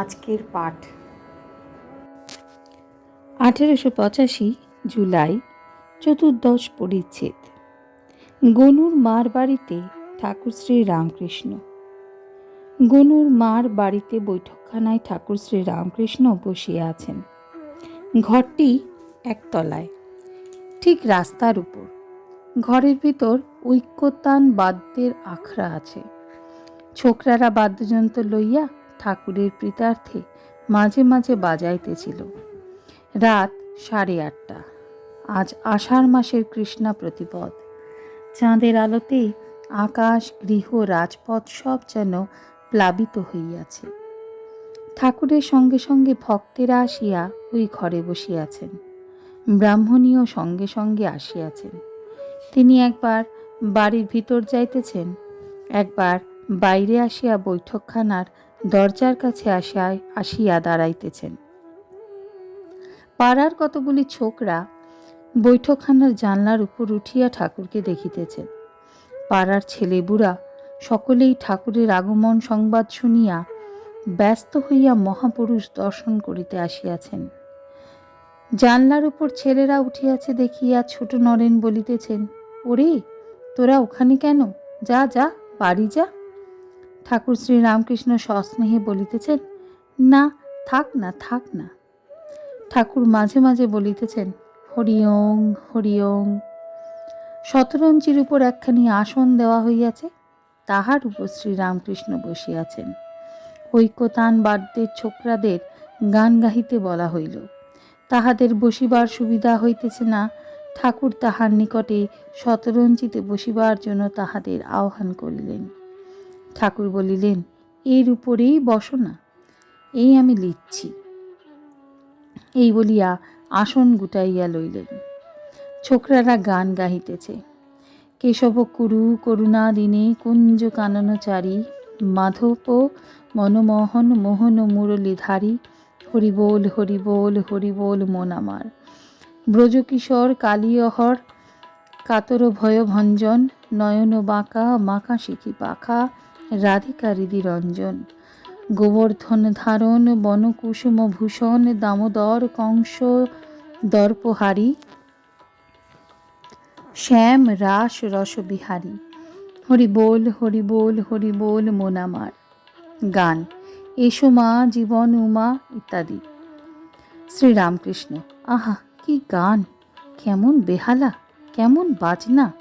আজকের পাঠ। আঠেরোশো পঁচাশি জুলাই চতুর্দশ পরিচ্ছেদ। গনুর মার বাড়িতে ঠাকুর শ্রী রামকৃষ্ণ। গনুর মার বাড়িতে বৈঠকখানায় ঠাকুর শ্রী রামকৃষ্ণ বসিয়া আছেন। ঘরটি একতলায়, ঠিক রাস্তার উপর। ঘরের ভিতর ঐক্যতান বাদ্যের আখড়া আছে। ছোকরারা বাদ্যযন্ত্র লইয়া ঠাকুরের প্রীতার্থে মাঝে মাঝে বাজাইতেছিল। রাত সাড়ে আটটা। আজ আষাঢ় মাসের কৃষ্ণা প্রতিপদ। চাঁদের আলোতে আকাশ, গৃহ, রাজপথ সব যেন প্লাবিত হইয়াছে। ঠাকুরের সঙ্গে সঙ্গে ভক্তেরা আসিয়া ওই ঘরে বসিয়াছেন। ব্রাহ্মণীও সঙ্গে সঙ্গে আসিয়াছেন। তিনি একবার বাড়ির ভিতর যাইতেছেন, একবার বাইরে আসিয়া বৈঠকখানার দরজার কাছে আসিয়া আসিয়া দাঁড়াইতেছেন। পাড়ার কতগুলি ছোকরা বৈঠকখানার জানলার উপর উঠিয়া ঠাকুরকে দেখিতেছেন। পাড়ার ছেলেবুড়া সকলেই ঠাকুরের আগমন সংবাদ শুনিয়া ব্যস্ত হইয়া মহাপুরুষ দর্শন করিতে আসিয়াছেন। জানলার উপর ছেলেরা উঠিয়াছে দেখিয়া ছোট নরেন বলিতেছেন, ওরে, তোরা ওখানে কেন? যা যা, বাড়ি যা। ঠাকুর শ্রী রামকৃষ্ণ সস্নেহে বলিতেছেন, না, থাক না থাক না। ঠাকুর মাঝে মাঝে বলিতেছেন, হরিওং হরিওং। শতরঞ্চির উপর একখানি আসন দেওয়া হইয়াছে, তাহার উপর শ্রীরামকৃষ্ণ বসিয়াছেন। ঐক্যতান বাদ্যের ছোকরাদের গান গাহিতে বলা হইল। তাহাদের বসিবার সুবিধা হইতেছে না, ঠাকুর তাহার নিকটে শতরঞ্চিতে বসিবার জন্য তাহাদের আহ্বান করিলেন। ঠাকুর বলিলেন, এর উপরেই বসো না, এই আমি লিখছি। এই বলিয়া আসন গুটাইয়া লইলেন। ছোকরারা গান গাহিতেছে। কেশব কুরু করুণা দিনে কুঞ্জ কাননচারী, মাধব মনমোহন মোহন মুরলীধারী, হরিবোল হরিবোল হরিবোল মন আমার। ব্রজকিশোর কালিয়হর কাতর ভয় ভঞ্জন নয়ন বাঁকা মাকা শিখি পাখা রাধিকা হৃদি রঞ্জন। গোবর্ধন ধারণ, বনকুসুম ভূষণ, দামোদর কংস, দর্পহারী। শ্যাম রাস রসবিহারী। হরি বল হরি বল হরি বল, মোনামার। গান, এসো মা, জীবন উমা, ইত্যাদি। শ্রীরামকৃষ্ণ, আহা, কি গান! কেমন বেহালা, কেমন বাজনা!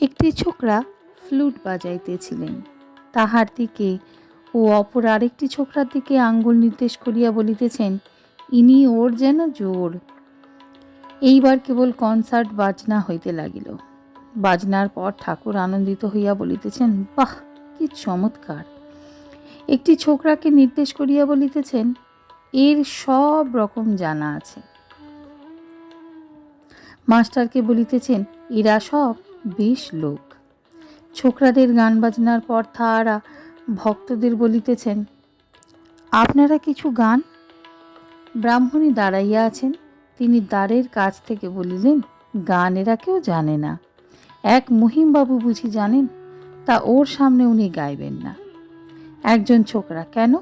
একটি ছোকরা ফ্লুট বাজাইতেছিলেন। তাহার দিকে ও অপর আরেকটি ছোকরার দিকে আঙ্গুল নির্দেশ করিয়া বলিতেছেন, ইনি ওর যেন জোর। এইবার কেবল কনসার্ট বাজনা হইতে লাগিল। বাজনার পর ঠাকুর আনন্দিত হইয়া বলিতেছেন, বাহ, কি চমৎকার! একটি ছোকরাকে নির্দেশ করিয়া বলিতেছেন, এর সব রকম জানা আছে। মাস্টারকে বলিতেছেন, এরা সব বেশ লোক। ছোকরাদের গান বাজনার পর তাহারা ভক্তদের বলিতেছেন, আপনারা কিছু গান? ব্রাহ্মণী দাঁড়াইয়া আছেন। তিনি দ্বারের কাছ থেকে বলিলেন গান এরা কেউ জানে না। এক মহিমবাবু বুঝি জানেন, তা ওর সামনে উনি গাইবেন না। একজন ছোকরা, কেন?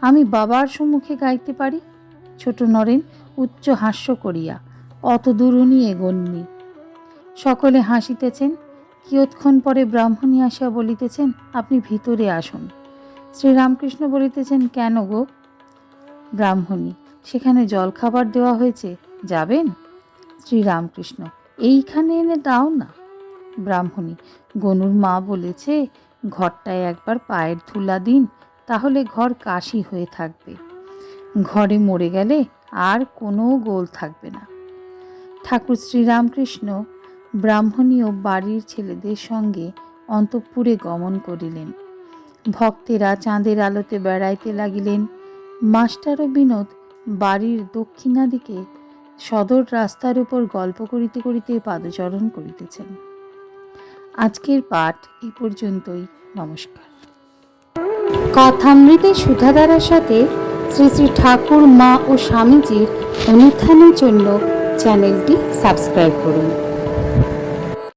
আমি বাবার সম্মুখে গাইতে পারি? ছোট নরেন উচ্চ হাস্য করিয়া অত দূর উনি এগোননি। সকলে হাসিতেছেন। কিয়ৎক্ষণ পরে ব্রাহ্মণী আসিয়া বলিতেছেন, আপনি ভিতরে আসুন। শ্রীরামকৃষ্ণ বলিতেছেন, কেন গো? ব্রাহ্মণী, সেখানে জলখাবার দেওয়া হয়েছে, যাবেন? শ্রীরামকৃষ্ণ, এইখানে এনে দাও না। ব্রাহ্মণী, গনুর মা বলেছে, ঘরটায় একবার পায়ের ধুলা দিন, তাহলে ঘর কাশি হয়ে থাকবে। ঘরে মরে গেলে আর কোনো গোল থাকবে না। ঠাকুর শ্রীরামকৃষ্ণ ব্রাহ্মণীয় বাড়ির ছেলেদের সঙ্গে অন্তঃপুরে গমন করিলেন। ভক্তেরা চাঁদের আলোতে বেড়াইতে লাগিলেন। মাস্টার ও বিনোদ বাড়ির দক্ষিণা দিকে সদর রাস্তার উপর গল্প করিতে করিতে পাদচরণ করিতেছেন। আজকের পাঠ এ পর্যন্তই। নমস্কার। কথামৃতে সুধাধারার সাথে শ্রী শ্রী ঠাকুর, মা ও স্বামীজির অনুত্থানের জন্য চ্যানেলটি সাবস্ক্রাইব করুন।